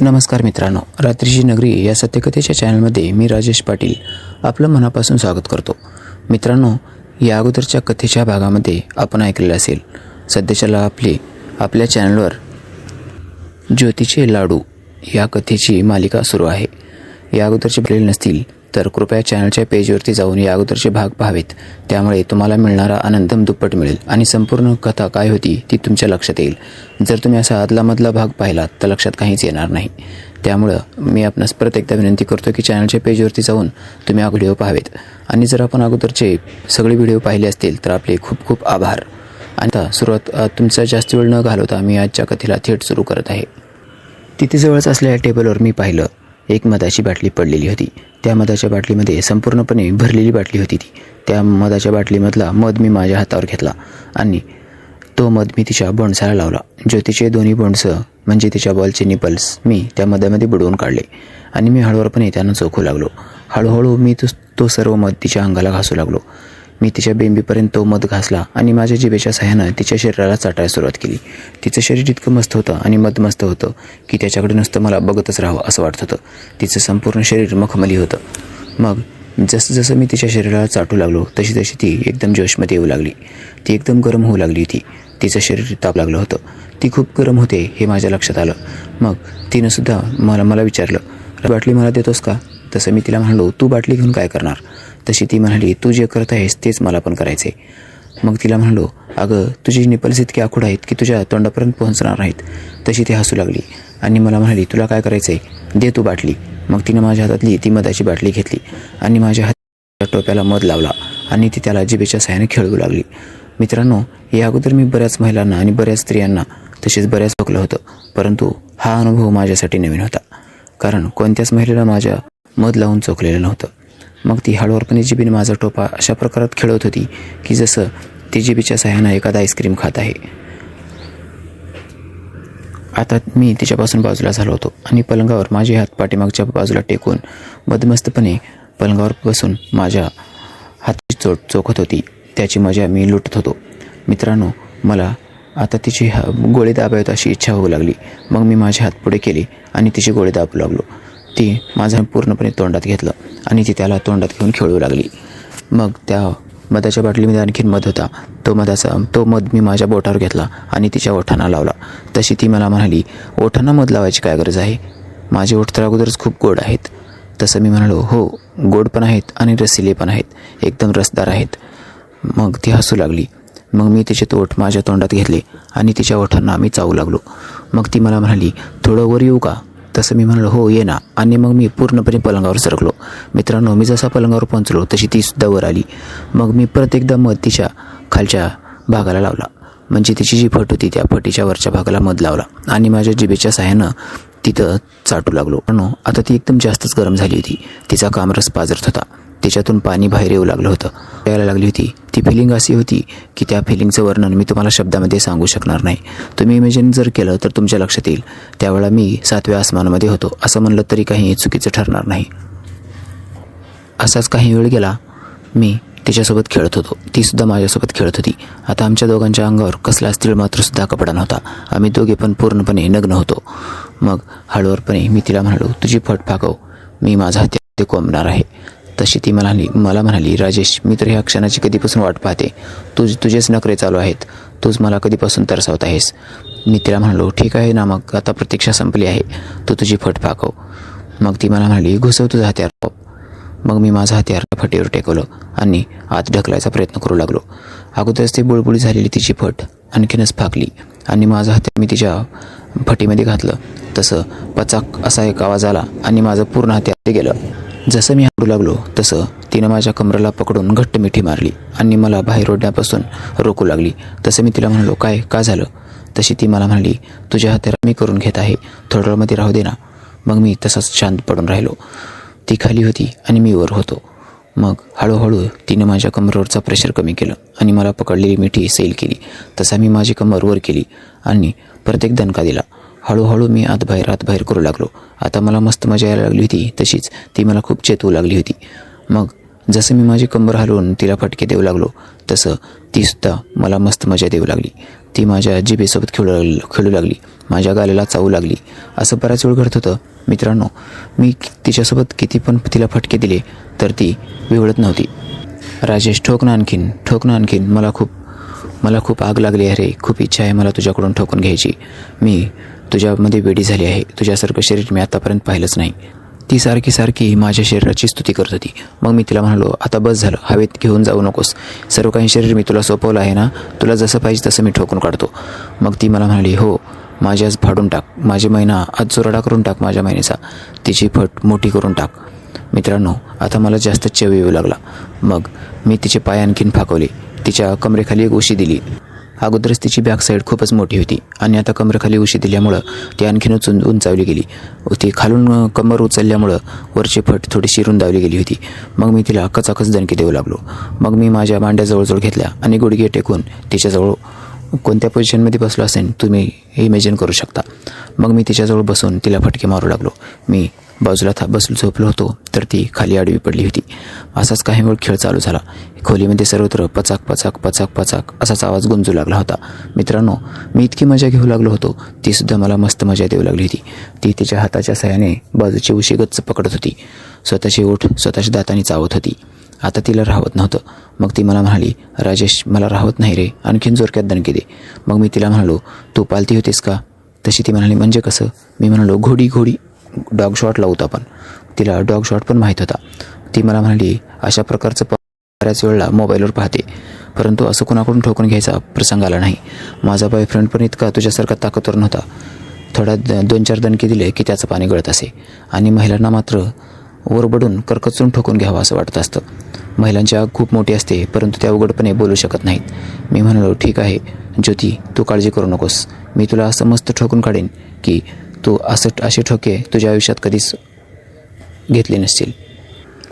नमस्कार मित्रांनो रात्रीची नगरी या सत्यकथेच्या चॅनलमध्ये मी राजेश पाटील आपलं मनापासून स्वागत करतो. मित्रांनो या अगोदरच्या कथेच्या भागामध्ये आपण ऐकलेलं असेल सध्याच्याला आपली आपल्या चॅनलवर ज्योतीचे लाडू या कथेची मालिका सुरू आहे. या अगोदरचे भरलेले नसतील तर कृपया चॅनलच्या पेजवरती जाऊन या अगोदरचे भाग पाहावेत. त्यामुळे तुम्हाला मिळणारा आनंद दुप्पट मिळेल आणि संपूर्ण कथा काय होती ती तुमच्या लक्षात येईल. जर तुम्ही असा आदलामधला भाग पाहिला तर लक्षात काहीच येणार नाही. त्यामुळं मी आपणास परत एकदा विनंती करतो की चॅनलच्या पेजवरती जाऊन तुम्ही हा व्हिडिओ पाहावेत. आणि जर आपण अगोदरचे सगळे व्हिडिओ पाहिले असतील तर आपले खूप खूप आभार. आणि आता सुरुवात तुमचा जास्त वेळ न घालवता मी आजच्या कथेला थेट सुरू करत आहे. तिथे जवळच असलेल्या टेबलवर मी पाहिलं. एक मधाची बाटली पडलेली होती. त्या मधाच्या बाटलीमध्ये संपूर्णपणे भरलेली बाटली होती ती. त्या मधाच्या बाटलीमधला मध मी माझ्या हातावर घेतला आणि तो मध मी तिच्या बोंडसाला लावला. ज्योतीचे दोन्ही बोंडसं म्हणजे तिच्या बॉलचे निपल्स मी त्या मधामध्ये बुडवून काढले आणि मी हळूवारपणे त्यांना चोखू लागलो. हळूहळू मी तो तो सर्व मध तिच्या अंगाला घासू लागलो. मी तिच्या बेंबीपर्यंत तो मध घासला आणि माझ्या जिभेच्या सहाय्यानं तिच्या शरीराला चाटायला सुरुवात केली. तिचं शरीर इतकं मस्त होतं आणि मध मस्त होतं की त्याच्याकडे नुसतं मला बघतच राहावं असं वाटत होतं. तिचं संपूर्ण शरीर मखमली होतं. मग जसं जसं मी तिच्या शरीराला चाटू लागलो तशी तशी ती एकदम जोशमध्ये येऊ लागली. ती एकदम गरम होऊ लागली होती. तिचं शरीर ताप लागलं होतं. ती खूप गरम होते हे माझ्या लक्षात आलं. मग तिनं सुद्धा मला मला विचारलं बाटली मला देतोस का? तसं मी तिला म्हणालो तू बाटली घेऊन काय करणार? तशी ती म्हणाली तू जे करत आहेस तेच मला पण करायचे मग तिला म्हणालो अगं तुझी निपल्स इतकी आखूड आहेत की तुझ्या तोंडापर्यंत पोहोचणार नाहीत. तशी ती हसू लागली आणि मला म्हणाली तुला काय करायचं आहे दे तू बाटली. मग तिनं माझ्या हातातली ती मधाची बाटली घेतली आणि माझ्या हात टोप्याला मध लावला आणि ती त्याला जिबेच्या सहाय्याने खेळवू लागली. मित्रांनो या अगोदर मी बऱ्याच महिलांना आणि बऱ्याच स्त्रियांना तसेच बऱ्याच बघलं होतं परंतु हा अनुभव माझ्यासाठी नवीन होता. कारण कोणत्याच महिलेला माझ्या मध लावून चोखलेलं नव्हतं. मग ती हळूवारपणे जिबीन माझा टोपा अशा प्रकारात खेळत होती की जसं ती जिबीच्या सहाय्यानं एखादा आईस्क्रीम खात आहे. आता मी तिच्यापासून बाजूला झालो होतो आणि पलंगावर माझे हात पाठीमागच्या बाजूला टेकून बदमस्तपणे पलंगावर बसून माझ्या हाताची चोट चोखत होती. त्याची मजा मी लुटत होतो. मित्रांनो मला आता तिची हा गोळे दाबावेत अशी इच्छा होऊ लागली. मग मी माझे हात पुढे केले आणि तिचे गोळे दाबू लागलो. ती माझं पूर्णपणे तोंडात घेतलं आणि ती त्याला तोंडात घेऊन खेळू लागली. मग त्या मधाच्या बाटलीमध्ये आणखीन मध होता. तो मधाचा तो मध मी माझ्या बोटावर घेतला आणि तिच्या ओठांना लावला. तशी ती मला म्हणाली ओठांना मध लावायची काय गरज आहे? माझे ओठ तर अगोदरच खूप गोड आहेत. तसं मी म्हणालो हो गोड पण आहेत आणि रसिले पण आहेत. एकदम रसदार आहेत. मग ती हसू लागली. मग मी तिचे तोट माझ्या तोंडात घेतले आणि तिच्या ओठांना आम्ही चावू लागलो. मग ती मला म्हणाली थोडं वर येऊ का? तसं मी म्हणालो हो ये ना. आणि मग मी पूर्णपणे पलंगावर सरकलो. मित्रांनो मी जसा पलंगावर पोहोचलो तशी ती सुद्धा वर आली. मग मी परत एकदा मध तिच्या खालच्या भागाला लावला. म्हणजे तिची जी फट होती त्या फटीच्या वरच्या भागाला मध लावला. आणि माझ्या जिबेच्या सहाय्यानं तिथं चाटू लागलो. पण आता ती एकदम जास्तच गरम झाली होती. तिचा कामरस पाजरत होता. त्याच्यातून पाणी बाहेर येऊ लागलं होतं. यायला लागली होती. ती फिलिंग अशी होती की त्या फिलिंगचं वर्णन मी तुम्हाला शब्दामध्ये सांगू शकणार नाही. तुम्ही इमेजिन जर केलं तर तुमच्या लक्षात येईल. त्यावेळा मी सातव्या आसमानामध्ये होतो. असं म्हणलं तरी काही चुकीचं ठरणार नाही. असाच काही वेळ गेला मी तिच्यासोबत खेळत होतो. तीसुद्धा माझ्यासोबत खेळत होती. आता आमच्या दोघांच्या अंगावर कसलाच मात्र सुद्धा कपडा नव्हता. आम्ही दोघे पण पूर्णपणे नग्न होतो. मग हळूवारपणे मी तिला म्हणालो तुझी फट फाकव हो. मी माझा हत्या ते कोंबणार आहे. तशी ती म्हणाली मला म्हणाली राजेश मी तर ह्या क्षणाची कधीपासून वाट पाहते. तुझ तुझेच नखरे चालू आहेत. तूच मला कधीपासून तरसावत आहेस. मी तिला म्हणालो ठीक आहे ना मग आता प्रतीक्षा संपली आहे. तू तुझी फट पाकव. मग ती मला म्हणाली घुसव तुझा हत्यार. मग मी माझा हत्यार फटीवर टेकवलं आणि आत ढकलायचा प्रयत्न करू लागलो. अगोदरच ती बुळबुळी झालेली तिची फट आणखीनच फाकली आणि माझं हत्यार मी तिच्या फटीमध्ये घातलं. तसं पचाक असा एक आवाज आला आणि माझं पूर्ण हत्यार गेलं. जसं मी हाडू लागलो तसं तिनं माझ्या कमरेला पकडून घट्ट मिठी मारली आणि मला बाहेर ओढण्यापासून रोखू लागली. तसं मी तिला म्हणालो काय का झालं? तशी ती मला म्हणाली तुझ्या हत्यार मी करून घेत आहे थोड्या वेळमध्ये राहू दे ना. मग मी तसंच शांत पडून राहिलो. ती खाली होती आणि मी वर होतो. मग हळूहळू तिनं माझ्या कमरेवरचा प्रेशर कमी केलं आणि मला पकडलेली मिठी सैल केली. तसा मी माझी कमर वर केली आणि प्रत्येक दणका दिला. हळूहळू मी आत बाहेर आत बाहेर करू लागलो. आता मला मस्त मजा यायला लागली होती तशीच. ती मला खूप चेतवू लागली होती. मग जसं मी माझी कंबर हलवून तिला फटके देऊ लागलो तसं तीसुद्धा मला मस्त मजा देऊ लागली. ती माझ्या आजीबेसोबत खेळू लागली खेळू लागली. माझ्या गाल्याला चावू लागली. असं बऱ्याच वेळ घडत होतं. मित्रांनो मी तिच्यासोबत किती पण तिला फटके दिले तर ती विवळत नव्हती. राजेश ठोक ना आणखीन ठोक ना आणखीन. मला खूप मला खूप आग लागली आहे रे. खूप इच्छा आहे मला तुझ्याकडून ठोकून घ्यायची. मी तुझ्यामध्ये वेडी झाली आहे. तुझ्यासारखं शरीर मी आतापर्यंत पाहिलंच नाही. ती सारखी सारखी माझ्या शरीराची स्तुती करत होती. मग मी तिला म्हणालो आता बस झालं. हवेत घेऊन जाऊ नकोस. सर्व काही शरीर मी तुला सोपवलं आहे ना? तुला जसं पाहिजे तसं मी ठोकून काढतो. मग ती मला म्हणाली हो माझी आज फाडून टाक. माझी महिना आज चोरडा करून टाक माझ्या महिन्याचा तिची फट मोठी करून टाक. मित्रांनो आता मला जास्त चव येऊ लागला. मग मी तिचे पाय आणखीन फाकवले. तिच्या कमरेखाली एक उशी दिली. अगोदरच तिची बॅक साईड खूपच मोठी होती आणि आता कमरेखाली उशी दिल्यामुळं ती आणखीनच उं उंचावली गेली. ती खालून कमर उचलल्यामुळं वरची फट थोडीशी रुंदावली गेली होती. मग मी तिला कचाकच दणकी देऊ लागलो. मग मी माझ्या मांड्याजवळजवळ घेतल्या आणि गुडघे टेकून तिच्याजवळ कोणत्या पोझिशनमध्ये बसलो असेल तुम्ही इमॅजिन करू शकता. मग मी तिच्याजवळ बसून तिला फटके मारू लागलो. मी बाजूला था बसून झोपलो होतो तर ती खाली आडवी पडली होती. असाच काही वेळ खेळ चालू झाला. खोलीमध्ये सर्वत्र पचाक पचाक पचाक पचाक असाच आवाज गुंजू लागला होता. मित्रांनो मी इतकी मजा घेऊ लागलो होतो तीसुद्धा मला मस्त मजा देऊ लागली होती. ती तिच्या हाताच्या सहाय्याने बाजूची उशी गच्च पकडत होती. स्वतःची ओठ स्वतःच्या दाताने चावत होती. आता तिला राहत नव्हतं. मग ती मला म्हणाली राजेश मला राहत नाही रे आणखीन जोरक्यात दणकी दे. मग मी तिला म्हणालो तू पालती होतीस का? तशी ती म्हणाली म्हणजे कसं? मी म्हणालो घोडी घोडी. डॉग शॉट लावतो आपण. तिला डॉग शॉट पण माहीत होता. ती मला म्हणाली अशा प्रकारचं बऱ्याच वेळेला मोबाईलवर पाहते. परंतु असं कोणाकडून ठोकून घ्यायचा प्रसंग आला नाही. माझा बॉयफ्रेंड पण इतका तुझ्यासारखा ताकदवर नव्हता. थोड्या द- दोन चार दणके दिले की त्याचं पाणी गळत असे. आणि महिलांना मात्र वरबडून करकचून ठोकून घ्यावं असं वाटत असतं. महिलांची आग खूप मोठी असते परंतु त्या उघडपणे बोलू शकत नाहीत. मी म्हणालो ठीक आहे ज्योती तू काळजी करू नकोस. मी तुला असं मस्त ठोकून काढेन की तू असं असे ठोके तुझ्या आयुष्यात कधीच घेतले नसतील.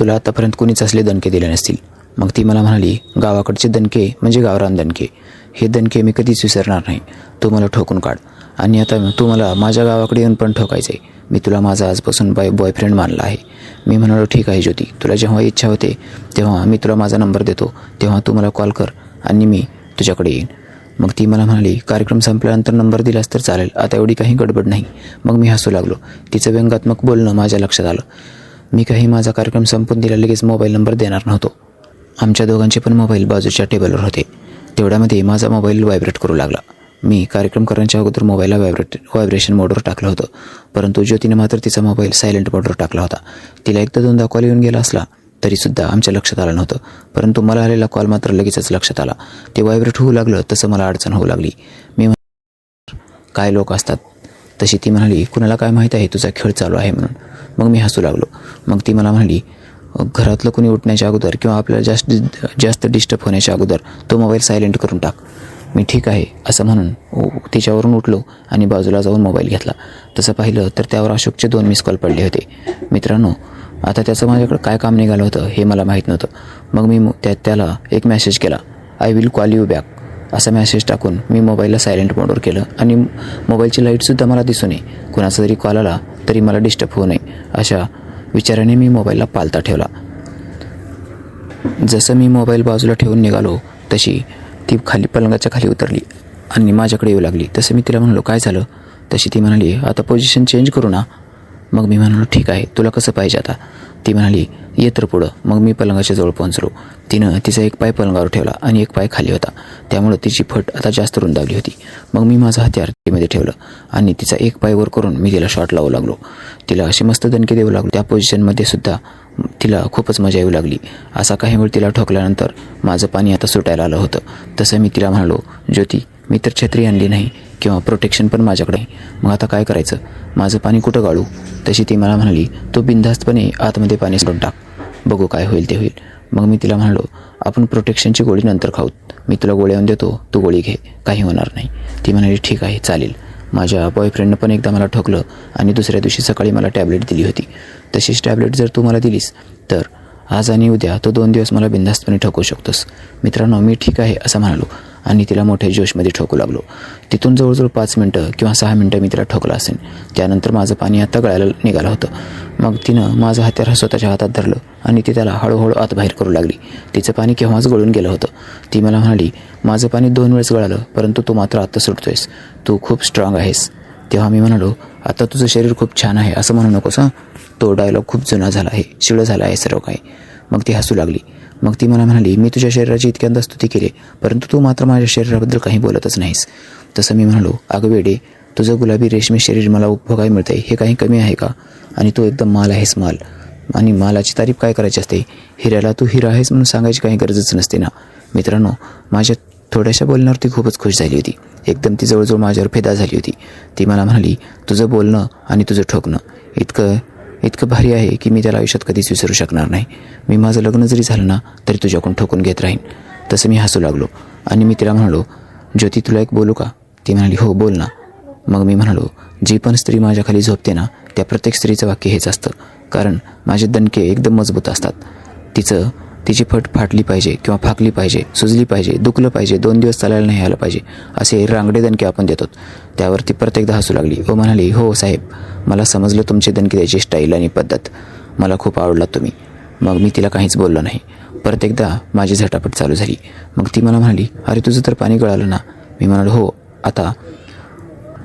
तुला आतापर्यंत कुणीच असले दणके दिले नसतील. मग ती मला म्हणाली गावाकडचे दणके म्हणजे गावरान दणके. हे दणके मी कधीच विसरणार नाही. तू मला ठोकून काढ. आणि आता तू मला माझ्या गावाकडे येऊन पण ठोकायचं आहे मी तुला माझा आजपासून बाय बॉयफ्रेंड मानला आहे. मी म्हणालो ठीक आहे ज्योती. तुला जेव्हा इच्छा होते तेव्हा मी तुला माझा नंबर देतो. तेव्हा तू मला कॉल कर आणि मी तुझ्याकडे येईन. मग ती मला म्हणाली कार्यक्रम संपल्यानंतर नंबर दिलास तर चालेल. आता एवढी काही गडबड नाही. मग मी हसू लागलो. तिचं व्यंगात्मक बोलणं माझ्या लक्षात आलं. मी काही माझा कार्यक्रम संपून दिला लगेच मोबाईल नंबर देणार नव्हतो. आमच्या दोघांचे पण मोबाईल बाजूच्या टेबलवर होते. तेवढ्यामध्ये माझा मोबाईल व्हायब्रेट करू लागला. मी कार्यक्रम करण्याच्या अगोदर मोबाईलला व्हायब्रेट व्हायब्रेशन मोडवर टाकलं होतं. परंतु ज्योतीने मात्र तिचा मोबाईल सायलेंट मोडवर टाकला होता. तिला एकदा दोनदा कॉल येऊन गेला असला तरीसुद्धा आमच्या लक्षात आलं नव्हतं. परंतु मला आलेला कॉल मात्र लगेचच लक्षात आला. ते व्हायब्रेट होऊ लागलं तसं मला अडचण होऊ लागली. मी काय लोक असतात? तशी ती म्हणाली कुणाला काय माहीत आहे? तुझा खेळ चालू आहे म्हणून. मग मी हसू लागलो. मग ती मला म्हणाली घरातलं कोणी उठण्याच्या अगोदर किंवा आपल्याला जास्त जास्त डिस्टर्ब होण्याच्या अगोदर तो मोबाईल सायलेंट करून टाक. मी ठीक आहे असं म्हणून उ- तिच्यावरून उठलो आणि बाजूला जाऊन मोबाईल घेतला. तसं पाहिलं तर त्यावर अशोकचे दोन मिस कॉल पडले होते. मित्रांनो आता त्याचं माझ्याकडे काय काम निघालं होतं हे मला माहीत नव्हतं. मग मी त्या त्याला एक मेसेज केला. I will call you back असा मेसेज टाकून मी मोबाईलला सायलेंट मोडवर केलं. आणि मोबाईलची लाईटसुद्धा मला दिसू नये कुणाचा जरी कॉल आला तरी मला डिस्टर्ब होऊ नये. अशा विचाराने मी मोबाईलला पालता ठेवला. जसं मी मोबाईल बाजूला ठेवून निघालो तशी ती खाली पलंगाच्या खाली उतरली आणि माझ्याकडे येऊ लागली. तसं मी तिला म्हणालो काय झालं? तशी ती म्हणाली आता पोझिशन चेंज करू ना. मग मी म्हणालो ठीक आहे तुला कसं पाहिजे आता? ती म्हणाली ये तर पुढं मग मी पलंगाच्या जवळ पोहोचलो. तिनं तिचा एक पाय पलंगावर ठेवला आणि एक पाय खाली होता. त्यामुळं तिची फट आता जास्त रुंदावली होती. मग मी माझा हत्यारमध्ये ठेवलं आणि तिचा एक पाय वर करून मी तिला शॉट लावू लागलो. तिला असे मस्त दणके देऊ लागलो. त्या पोझिशनमध्ये सुद्धा तिला खूपच मजा येऊ लागली. असा काही वेळ तिला ठोकल्यानंतर माझं पाणी आता सुटायला आलं होतं. तसं मी तिला म्हणालो ज्योती मी तर छत्री आणली नाही. किंवा प्रोटेक्शन पण माझ्याकडे. मग आता काय करायचं? माझं पाणी कुठं गाळू? तशी ती मला म्हणाली तो बिनधास्तपणे आतमध्ये पाणी सोडून टाक. बघू काय होईल ते होईल. मग मी तिला म्हणालो आपण प्रोटेक्शनची गोळी नंतर खाऊ मी तुला गोळी आणून देतो तू गोळी घे. काही होणार नाही. ती म्हणाली ठीक आहे चालेल. माझ्या बॉयफ्रेंडनं पण एकदा मला ठोकलं आणि दुसऱ्या दिवशी सकाळी मला टॅबलेट दिली होती. तशीच टॅबलेट जर तू मला दिलीस तर आज आणि उद्या तो दोन दिवस मला बिंदास्तपणे ठोकू शकतोस. मित्रांनो मी ठीक आहे असं म्हणालो. आणि तिला मोठ्या जोशमध्ये ठोकू लागलो. तिथून जवळजवळ पाच मिनटं किंवा सहा मिनटं मी तिला ठोकलं असेल त्यानंतर माझं पाणी आता गळायला निघालं होतं. मग तिनं माझं हात्यार स्वतःच्या हातात धरलं आणि ती त्याला हळूहळू आत बाहेर करू लागली. तिचं पाणी केव्हाच गळून गेलं होतं. ती मला म्हणाली माझं पाणी दोन वेळेस गळालं परंतु तू मात्र आत्ता सुटतोयस. तू खूप स्ट्रॉंग आहेस. तेव्हा मी म्हणालो आता तुझं शरीर खूप छान आहे असं म्हणू नकोस हां. तो डायलॉग खूप जुना झाला आहे शिळं झाला आहे सर्व काही. मग ती हसू लागली. मग ती मला म्हणाली मी तुझ्या शरीराची इतक्यांदा स्तुती केली परंतु तू मात्र माझ्या शरीराबद्दल काही बोलतच नाहीस. तसं मी म्हणालो अगं वेडे तुझं गुलाबी रेशमी शरीर मला उपभोगाय मिळते हे काही कमी आहे का? आणि तू एकदम माल आहेस माल. आणि मालाची तारीफ काय करायची असते? हिऱ्याला तू हिरा आहेस म्हणून सांगायची काही गरजच नसते ना. मित्रांनो माझ्या थोड्याशा बोलण्यावर ती खूपच खुश झाली होती. एकदम ती जवळजवळ माझ्यावर फेदा झाली होती. ती मला म्हणाली तुझं बोलणं आणि तुझं ठोकणं इतकं इतकं भारी आहे की मी त्याला आयुष्यात कधीच विसरू शकणार नाही. मी माझं लग्न जरी झालं ना तरी तुझ्याकडून ठोकून घेत राहीन. तसं मी हसू लागलो. आणि मी तिला म्हणालो ज्योती तुला एक बोलू का? ती म्हणाली हो बोल ना. मग मी म्हणालो जी पण स्त्री माझ्याखाली झोपते ना त्या प्रत्येक स्त्रीचं वाक्य हेच असतं. कारण माझे दणके एकदम मजबूत असतात. तिचं तिची फट फाटली पाहिजे किंवा फाकली पाहिजे सुजली पाहिजे दुखलं पाहिजे दोन दिवस चालायला नाही आलं पाहिजे असे रांगडे दणके आपण देतो त्यावर ती प्रत्येकदा हसू लागली. व म्हणाली हो साहेब मला समजलं तुमचे दणके द्यायची स्टाईल आणि पद्धत. मला खूप आवडला तुम्ही. मग मी तिला काहीच बोललो नाही. परत एकदा माझी झटापट चालू झाली. मग ती मला म्हणाली अरे तुझं तर पाणी गळालं ना. मी म्हणालो हो आता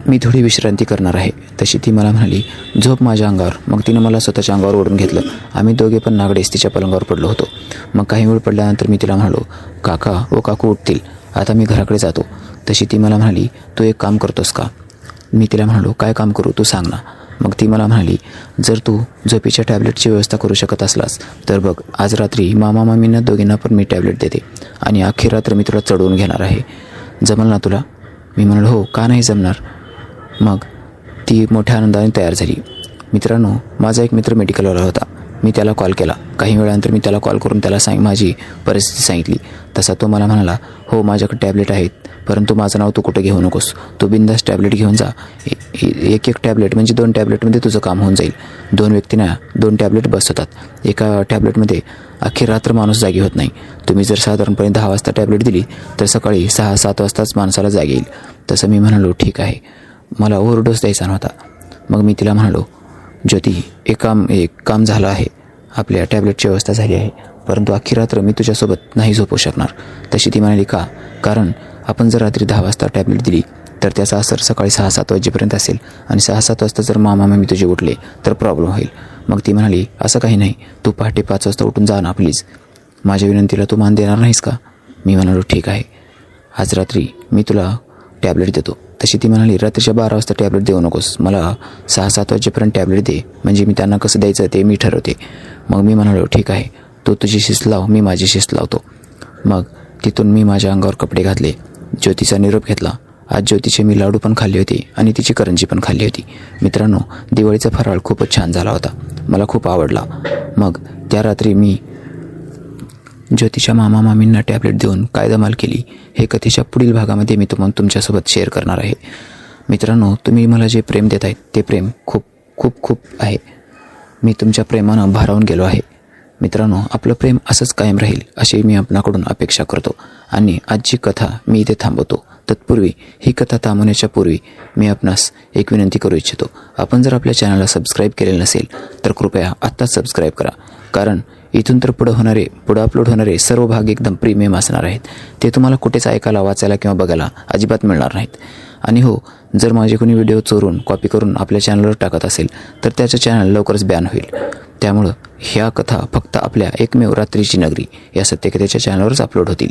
मी थोडी विश्रांती करणार आहे. तशी ती मला म्हणाली झोप माझ्या अंगावर. मग तिनं मला स्वतःच्या अंगावर ओढून घेतलं. आम्ही दोघे पण नागडेस तिच्या पलंगावर पडलो होतो. मग काही वेळ पडल्यानंतर मी तिला म्हणालो काका व काकू उठतील. आता मी घराकडे जातो. तशी ती मला म्हणाली तू एक काम करतोस का? मी तिला म्हणालो काय काम करू? तू सांग ना. मग ती मला म्हणाली जर तू झोपेच्या टॅबलेटची व्यवस्था करू शकत असलास तर बघ आज रात्री मामा मामींना दोघींना पण मी टॅबलेट देते आणि अख्खी रात्र मी तुला चढवून घेणार आहे. जमल ना तुला? मी म्हणालो हो का नाही जमणार? मग ती मोठ्या आनंदाने तयार झाली. मित्रांनो माझा एक मित्र मेडिकलवाला होता. मी त्याला कॉल केला. काही वेळानंतर मी त्याला कॉल करून त्याला सांग माझी परिस्थिती सांगितली. तसा तो मला म्हणाला हो माझ्याकडे टॅबलेट आहेत परंतु माझं नाव तू कुठे घेऊ नकोस. तू बिंदास टॅबलेट घेऊन जा. ए- एक एक टॅबलेट म्हणजे दोन टॅबलेटमध्ये तुझं काम होऊन जाईल. दोन व्यक्तींना दोन टॅबलेट बस होतात. एका टॅबलेटमध्ये अखेर रात्र माणूस जागी होत नाही. तुम्ही जर साधारणपणे दहा वाजता टॅबलेट दिली तर सकाळी सहा सात वाजताच माणसाला जाग येईल. तसं मी म्हणालो ठीक आहे. मला ओव्हरडोस द्यायचा नव्हता. मग मी तिला म्हणालो ज्योती एक काम एक काम झालं आहे. आपल्या टॅबलेटची व्यवस्था झाली आहे. परंतु अख्खी रात्र मी तुझ्यासोबत नाही झोपू शकणार. तशी ती म्हणाली का? कारण आपण जर रात्री दहा वाजता टॅबलेट दिली तर त्याचा असर सकाळी सहा सात वाजेपर्यंत असेल. आणि सहा सात वाजता जर मामा मी तुझे उठले तर प्रॉब्लेम होईल. मग ती म्हणाली असं काही नाही. तू पहाटे पाच वाजता उठून जा ना प्लीज माझ्या विनंतीला तू मान देणार नाहीस का? मी म्हणालो ठीक आहे. आज रात्री मी तुला टॅबलेट देतो. तशी ती म्हणाली रात्रीच्या बारा वाजता टॅबलेट देऊ नकोस. मला सहा सात वाजेपर्यंत टॅबलेट दे. म्हणजे मी त्यांना कसं द्यायचं ते मी ठरवते. मग मी म्हणालो ठीक आहे. तू तुझी शिस्त लाव. मी माझी शिस्त लावतो. मग तिथून मी माझ्या अंगावर कपडे घातले. ज्योतीचा निरोप घेतला. आज ज्योतीचे मी लाडू पण खाल्ले होते आणि तिची करंजी पण खाल्ली होती. मित्रांनो दिवाळीचा फराळ खूपच छान झाला होता. मला खूप आवडला. मग त्या रात्री मी ज्योतिषा मामा मामींना टॅबलेट देऊन काय धमाल केली. हे कथेच्या पुढील भागामध्ये मी तुम्हाला तुमच्यासोबत शेअर करणार आहे. मित्रांनो तुम्ही मला जे प्रेम देत आहेत ते प्रेम खूप खूप खूप आहे. मी तुमच्या प्रेमानं भारावून गेलो आहे. मित्रांनो आपलं प्रेम असंच कायम राहील अशी मी आपणाकडून अपेक्षा करतो. आणि आजची कथा मी इथे थांबवतो. तत्पूर्वी ही कथा थांबवण्याच्या पूर्वी मी आपणास एक विनंती करू इच्छितो. आपण जर आपल्या चॅनलला सबस्क्राईब केलेलं नसेल तर कृपया आत्ताच सबस्क्राईब करा. कारण इथून तर पुढं होणारे पुढं अपलोड होणारे सर्व भाग एकदम प्रीमियम असणार आहेत. ते तुम्हाला कुठेच ऐकायला वाचायला किंवा बघायला अजिबात मिळणार नाहीत. आणि हो जर माझे कोणी व्हिडिओ चोरून कॉपी करून आपल्या चॅनलवर टाकत असेल तर त्याचं चॅनल लवकरच बॅन होईल. त्यामुळं ह्या कथा फक्त आपल्या एकमेव रात्रीची नगरी या सत्यकथेच्या चॅनलवरच अपलोड होतील.